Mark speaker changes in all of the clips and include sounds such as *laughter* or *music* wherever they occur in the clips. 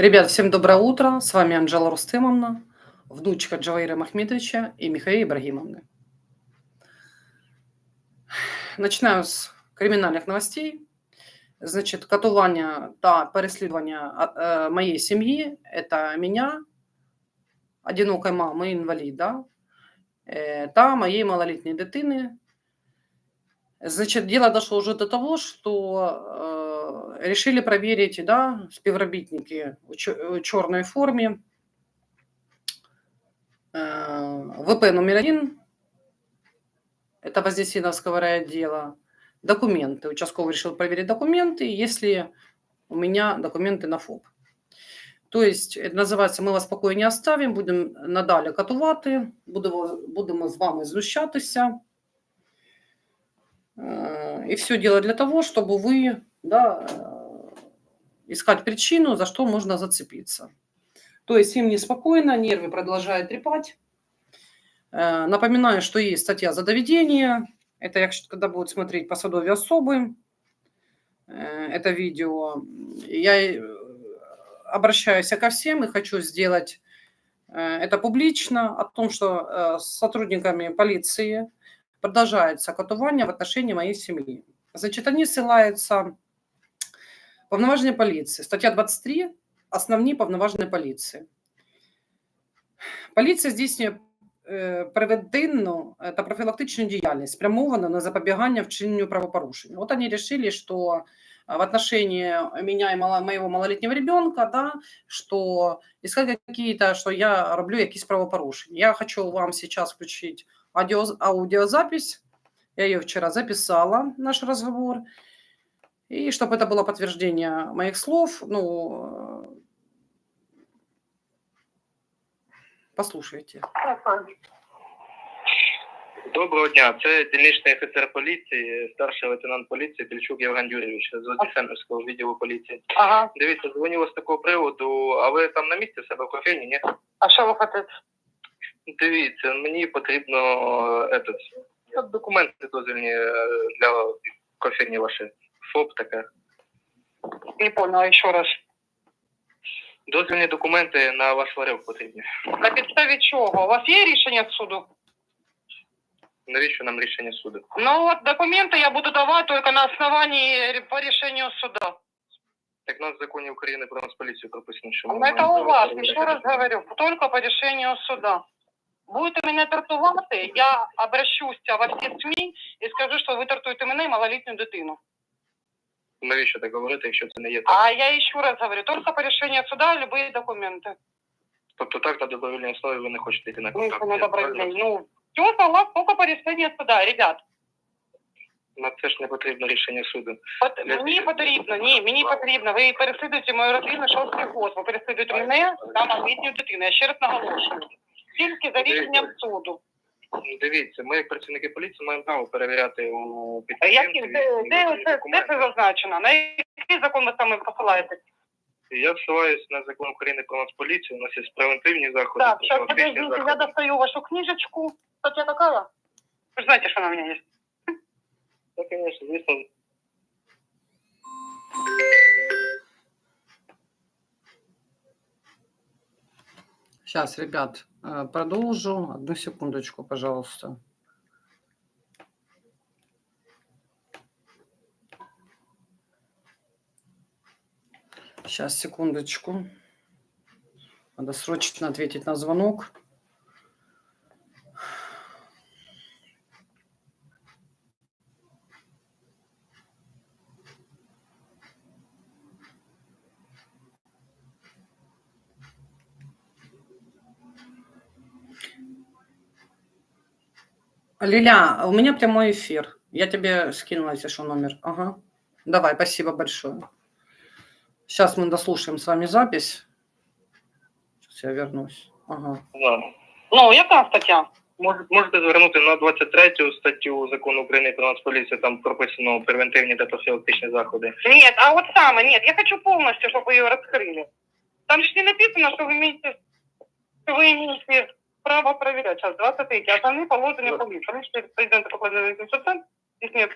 Speaker 1: Ребят, всем доброе утро. С вами Анжела Рустемовна, внучка Джаваира Махмедовича и Михаила Ибрагимовны. Начинаю з кримінальних новостей. Значить, катування та переслідування а, е, моєї сім'ї – це мене, одинокої мами, інваліда, е, та моєї малолітньої дитини. Значит, дело дошло уже до того, что э, решили проверить, да, співробітники у, чо- у черной форме э, ВП номер один, это Вознесеновского райотдела, документы. Участковый решил проверить документы, если у меня документы на ФОП. То есть, это називається «Ми вас спокою не оставим», будемо надалі катувати, будемо, будемо з вами знущатися. Э, И все делать для того, чтобы вы да, э, искать причину, за что можно зацепиться. То есть им неспокойно, нервы продолжают трепать. Э, Напоминаю, что есть статья за доведение. Это я, когда будут смотреть посадовые особы, э, это видео. Я э, обращаюсь ко всем и хочу сделать это публично, о том, что с сотрудниками полиции продолжается катування в отношении моей семьи. Значит, они ссылаются повноваження полиции. Стаття 23 основні повноваження поліції. Поліція здійснює е, превентивну е, та профілактичну діяльність, спрямовану на запобігання вчиненню правопорушень. Вот они решили, что а, в отношении меня и мало- моего малолетнего ребенка, да, что искать какие-то, что я роблю якісь правопорушення. Я хочу вам сейчас включить аудио, аудиозапись. Я ее вчера записала, наш разговор. И чтобы это было подтверждение моих слов, ну, э, послушайте.
Speaker 2: Доброго дня. Це дільничний офіцер поліції, старший лейтенант поліції Тельчук Євген Юрійович з Вознесенівського відділу поліції.
Speaker 3: Ага.
Speaker 2: Дивіться, дзвоню з такого приводу, а ви там на місці в себе в кофейні, ні?
Speaker 3: А що ви хочете?
Speaker 2: Дивіться, мені потрібно е, этот, ну, документи дозвільні е, для кофейні ваші. ФОП таке.
Speaker 3: Не поняла ще раз.
Speaker 2: Дозвільні документи на ваш ларьок потрібні.
Speaker 3: На підставі чого? У вас є рішення суду?
Speaker 2: Навіщо нам рішення суду?
Speaker 3: Ну от документи я буду давати тільки на основанні по рішенню суда.
Speaker 2: Так у нас в законі України про нас поліцію прописано, що
Speaker 3: Ну,
Speaker 2: ми
Speaker 3: это у вас, еще раз говорю, только по решению суда. Будете мене тратувати, я обращуся во всі СМІ і скажу, що ви тратуєте мене і малолітню дитину.
Speaker 2: Навіщо так говорити, якщо це не є так?
Speaker 3: А я ще раз говорю, только по решению суда любые документы.
Speaker 2: Тобто так на добровільній основі ви не хочете йти на
Speaker 3: Ну,
Speaker 2: контакт?
Speaker 3: на
Speaker 2: Я правильно.
Speaker 3: Ну, все согласно только по решению суда, ребят.
Speaker 2: На це ж не потрібно рішення суду.
Speaker 3: Пот- Мені потрібно, ні, мені потрібно. Ви переслідуєте мою родину шостий год. Ви переслідуєте мене та малолітню дитину. Я ще раз наголошую. Тільки за рішенням суду.
Speaker 2: Дивіться, ми, як працівники поліції, маємо право перевіряти у
Speaker 3: А як де, де, це, де це зазначено? На який закон ви саме посилаєте?
Speaker 2: Я ссилаюсь на закон України про нас поліцію. У нас є превентивні заходи,
Speaker 3: Так, сейчас
Speaker 2: профілактичні
Speaker 3: подождите, я
Speaker 2: заходи.
Speaker 3: достаю вашу книжечку. Статья какая? Вы же знаете, что она у меня есть.
Speaker 2: Так, звісно, звісно.
Speaker 1: Сейчас, ребят, э, продолжу. Одну секундочку, пожалуйста. Сейчас, секундочку. Надо срочно ответить на звонок. Лиля, у меня прямой эфир. Я тебе скинула, если что, номер. Ага. Давай, спасибо большое. Сейчас мы дослушаем с вами запись. Сейчас я вернусь. Ага.
Speaker 2: Да.
Speaker 3: Ну, яка стаття?
Speaker 2: Мож- Можете звернути на 23 статтю закону України про нас поліцію, там прописано превентивні та профілактичні заходи.
Speaker 3: Нет, а вот самое, нет, я хочу полностью, чтобы вы ее раскрыли. Там же не написано, что вы имеете, что вы имеете право проверять. Сейчас, 23 Основные положення поліції. Поліція президента покладає 800 здійснює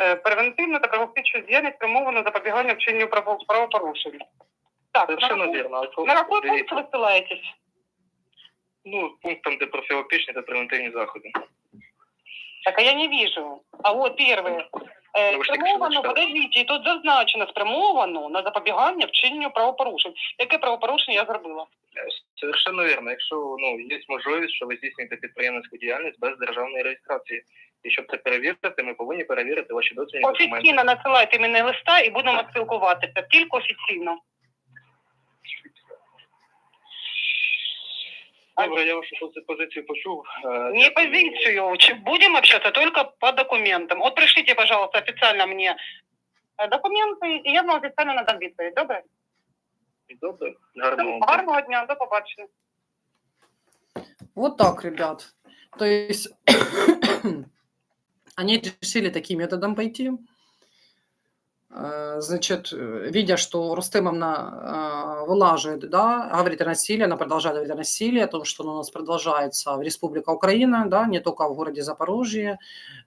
Speaker 3: е, превентивну та профілактичну діяльність, спрямовану на запобігання вчиненню право- правопорушень. Так, на
Speaker 2: Совершенно
Speaker 3: какой,
Speaker 2: вірно. А
Speaker 3: на какой пункт
Speaker 2: дивіться,
Speaker 3: вы ссылаетесь?
Speaker 2: Ну, пунктом, де профілактичні та превентивні заходи.
Speaker 3: Так, а я не вижу. А вот первое. Е,
Speaker 2: Ну, ви ж тільки що
Speaker 3: Спрямовано,
Speaker 2: зачитали.
Speaker 3: подождіть, і тут зазначено спрямовано на запобігання вчиненню правопорушень. Яке правопорушення я зробила?
Speaker 2: Е, Совершенно вірно. Якщо ну є можливість, що ви здійснюєте підприємницьку діяльність без державної реєстрації, і щоб це перевірити, ми повинні перевірити ваші дозвільні документи.
Speaker 3: Офіційно надсилайте мені листа і будемо спілкуватися. Тільки офіційно.
Speaker 2: Добре, я вашу позицію почув. Е,
Speaker 3: Не позицию. Чи- Будем общаться только по документам. Вот пришлите, пожалуйста, официально мне э, документы, и я вам официально надам відповідь. Добре?
Speaker 2: Добре, гарного. дня.
Speaker 3: Гарного дня, до побачення.
Speaker 1: Вот так, ребят. То есть *coughs* они решили таким методом пойти. Э, Значит, видя, что Рустемовна э, вылаживает, да, говорит о насилии, она продолжает говорить о насилии, о том, что оно у нас продолжается в Республика Украина, да, не только в городе Запорожье,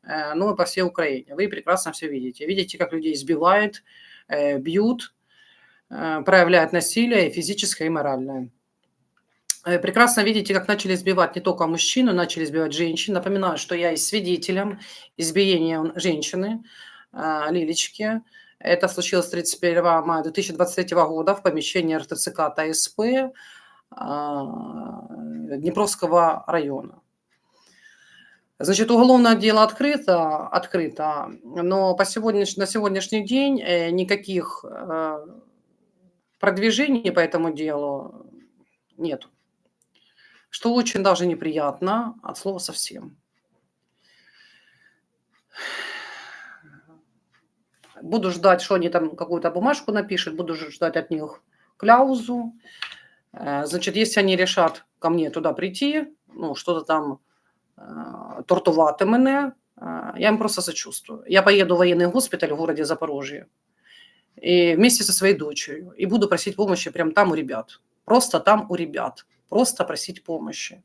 Speaker 1: э, но и по всей Украине. Вы прекрасно все видите. Видите, как людей избивают, э, бьют, проявляют насилие физическое, и моральное. Э, Прекрасно видите, как начали избивать не только мужчину, начали избивать женщин. Напоминаю, что я и свидетелем избиения женщины э, Лилечки. Это случилось 31 мая 2023 года в помещении РТЦК ТСП Днепровского района. Значит, уголовное дело открыто, открыто, но по сегодняш... на сегодняшний день э, никаких продвижений по этому делу нет. Что очень даже неприятно от слова совсем. Буду ждать, что они там какую-то бумажку напишут, буду ждать от них кляузу. Э, Значит, если они решат ко мне туда прийти, ну, что-то там э, тортувати мене, э, я им просто сочувствую. Я поеду в военный госпиталь в городе Запорожье и вместе со своей дочерью и буду просить помощи прямо там у ребят. Просто там у ребят. Просто просить помощи.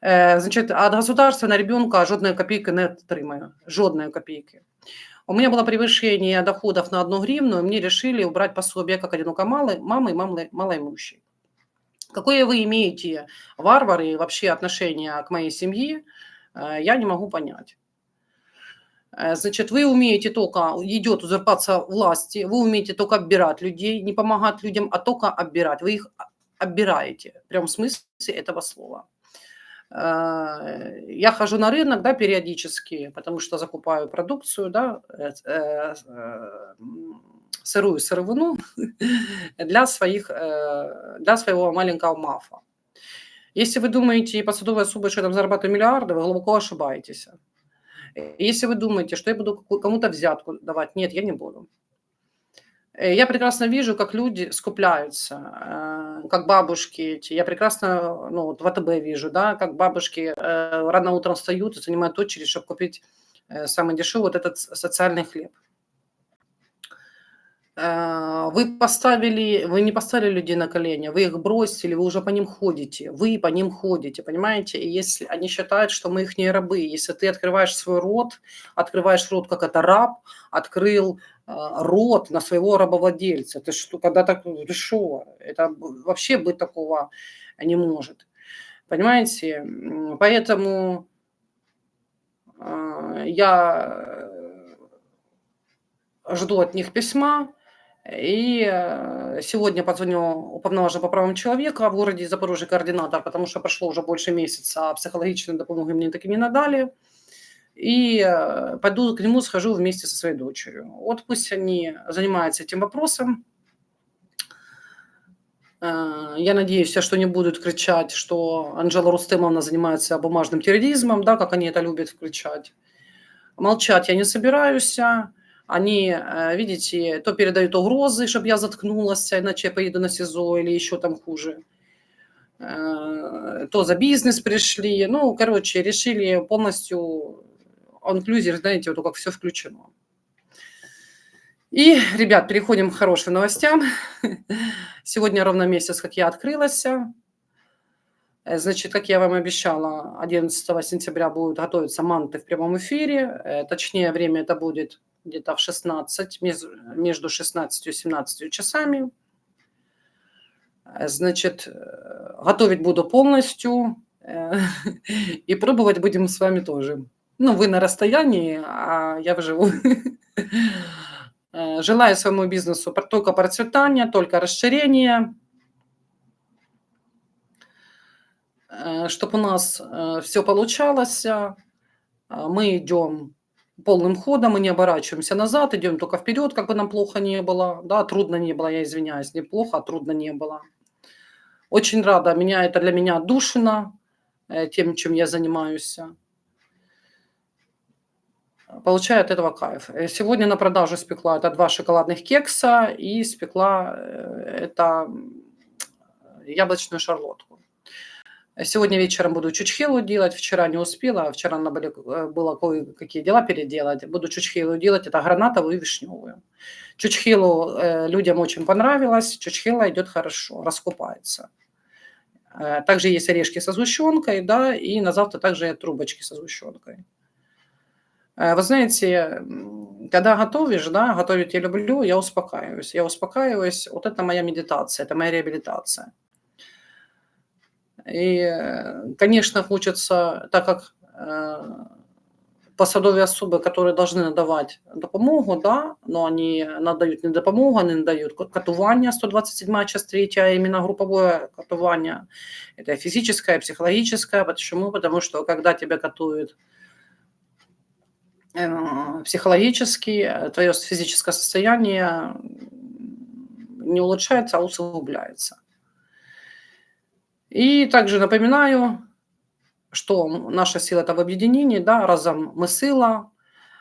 Speaker 1: Э, Значит, от государства на ребенка жодної копійки не отримаю. Жодної копійки. У меня было превышение доходов на одну гривну, и мне решили убрать пособие как одинокой мамы, мамы и мамы, малоимущей. Какое вы имеете, варвары, вообще отношение к моей семье, э, я не могу понять. Э, Значит, вы умеете только, идет узурпация власти, вы умеете только оббирать людей, не помогать людям, а только оббирать. Вы их оббираете, прям в смысле этого слова. Э, Я хожу на рынок, да, периодически, потому что закупаю продукцию, да, э, сырую сыровину *laughs* для, своих, для своего маленького мафа. Если вы думаете, посадовые особы, что там зарабатываю миллиарды, вы глубоко ошибаетесь. Если вы думаете, что я буду кому-то взятку давать, нет, я не буду. Э, Я прекрасно вижу, как люди скупляются, э, как бабушки эти. Я прекрасно, ну, вот в АТБ вижу, да, как бабушки э, рано утром встают и занимают очередь, чтобы купить самый дешевый вот этот социальный хлеб. Э, Вы поставили, вы не поставили людей на колени, вы их бросили, вы уже по ним ходите, вы по ним ходите, понимаете? И если они считают, что мы их не рабы, если ты открываешь свой рот, открываешь рот, как это раб, открыл э, рот на своего рабовладельца, ты что, когда так, ты что? Это вообще быть такого не может. Понимаете? Поэтому э, я жду от них письма. И э, сегодня позвоню уповноваженому по правам человека в городе Запорожье координатор, потому что прошло уже больше месяца, а психологической допомоги мне таки не надали. И э, пойду к нему, схожу вместе со своей дочерью. Вот пусть они занимаются этим вопросом. Э, Я надеюсь, что не будут кричать, что Анжела Рустемовна занимается бумажным терроризмом, да, как они это любят включать. Молчать я не собираюсь. Они, э, видите, то передают угрозы, чтобы я заткнулась, иначе я поеду на СИЗО или еще там хуже. Э, То за бизнес пришли. Ну, короче, решили полностью онклюзер, знаете, вот как все включено. И, ребят, переходим к хорошим новостям. Сегодня ровно месяц, как я открылась. Э, Значит, как я вам обещала, 11 сентября будут готовиться манты в прямом эфире. Точнее, время это будет где-то в 16, мез- между 16 и 17 часами. Значит, э, готовить буду полностью э, *laughs* и пробовать будем с вами тоже. Ну, вы на расстоянии, а я вживую. *laughs* Э, Желаю своему бизнесу только процветания, только расширения, чтобы у нас все получалось. Мы идем полным ходом, мы не оборачиваемся назад, идем только вперед, как бы нам плохо не было, да, трудно не было, я извиняюсь, не плохо, а трудно не было. Очень рада, меня это для меня душина э, тем, чем я занимаюсь. Получаю от этого кайф. Э, Сегодня на продажу спекла это два шоколадных кекса и спекла э, это яблочную шарлотку. Сегодня вечером буду чучхелу делать. Вчера не успела, вчера надо были, э, было кое-какие дела переделать. Буду чучхелу делать, это гранатовую и вишневую. Чучхелу э, людям очень понравилось, чучхела идет хорошо, раскупается. Э, Также есть орешки со сгущенкой, да, и на завтра также трубочки со сгущенкой. Э, Вы знаете, когда готовишь, да, готовить я люблю, я успокаиваюсь. Я успокаиваюсь, вот это моя медитация, это моя реабилитация. И, э, конечно, хочется, так как э, посадові особи, которые должны надавать допомогу, да, но они надають не допомогу, они надають катування, 127 часть 3, а именно групповое катування. Это физическое, психологическое. Почему? Потому что когда тебя катуют э, психологически, твое физическое состояние не улучшается, а усугубляется. И также напоминаю, что наша сила это в объединении, да, разом мы сила.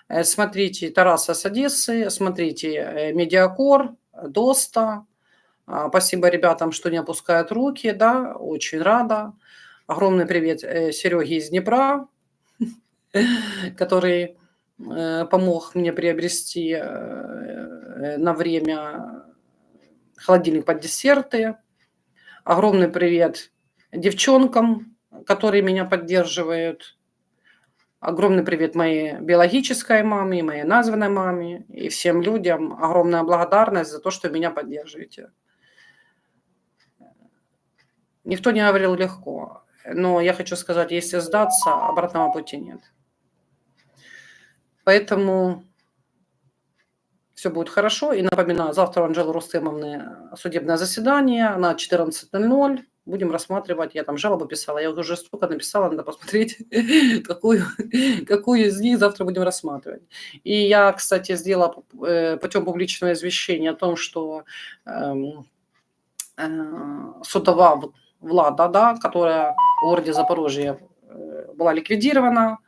Speaker 1: Э, Смотрите Тараса с Одессы, смотрите э, Медиакор, Доста. А, Спасибо ребятам, что не опускают руки, да, очень рада. Огромный привет э, Сереге из Днепра, *laughs* который помог мне приобрести на время холодильник под десерты. Огромный привет девчонкам, которые меня поддерживают. Огромный привет моей биологической маме, моей названной маме и всем людям. Огромная благодарность за то, что меня поддерживаете. Никто не говорил легко, но я хочу сказать, если сдаться, обратного пути нет. Поэтому все будет хорошо. И напоминаю, завтра у Анжелы Рустемовны судебное заседание на 14.00. Будем рассматривать, я там жалобу писала, я уже столько написала, надо посмотреть, *laughs* какую, какую из них завтра будем рассматривать. И я, кстати, сделала э, путем публичного извещения о том, что эм, э, судова влада, да, которая в городе Запорожье э, была ликвидирована,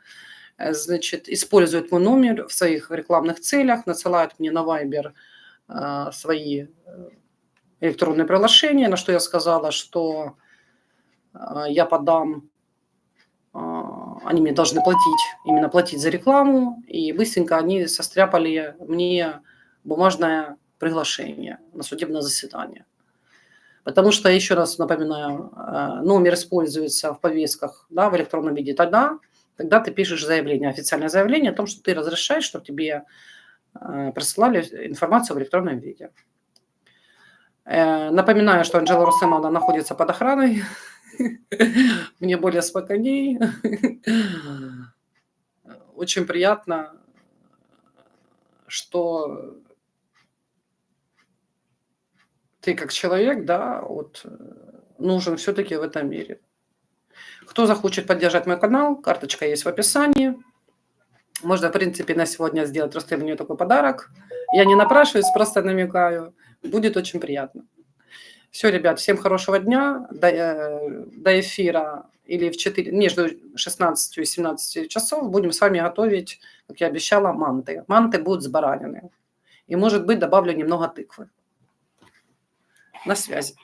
Speaker 1: значит, использует мой номер в своих рекламных целях, насылает мне на э, свои э, электронные приглашения, на что я сказала, что э, я подам, э, они мне должны платить, именно платить за рекламу, и быстренько они состряпали мне бумажное приглашение на судебное заседание. Потому что, еще раз напоминаю, э, номер используется в повестках да, в электронном виде тогда, когда ты пишешь заявление, официальное заявление о том, что ты разрешаешь, чтобы тебе присылали информацию в электронном виде. Э, Напоминаю, что Анжела Русемовна находится под охраной. *laughs* Мне более спокойней. Очень приятно, что ты как человек, да, вот э, нужен все-таки в этом мире. Кто захочет поддержать мой канал, карточка есть в описании. Можно, в принципе, на сегодня сделать Рустемовне такой подарок. Я не напрашиваюсь, просто намекаю. Будет очень приятно. Все, ребят, всем хорошего дня. До, э, до эфира или в 4, между 16 и 17 часов будем с вами готовить, как я обещала, манты. Манты будут с баранины. И, может быть, добавлю немного тыквы. На связи.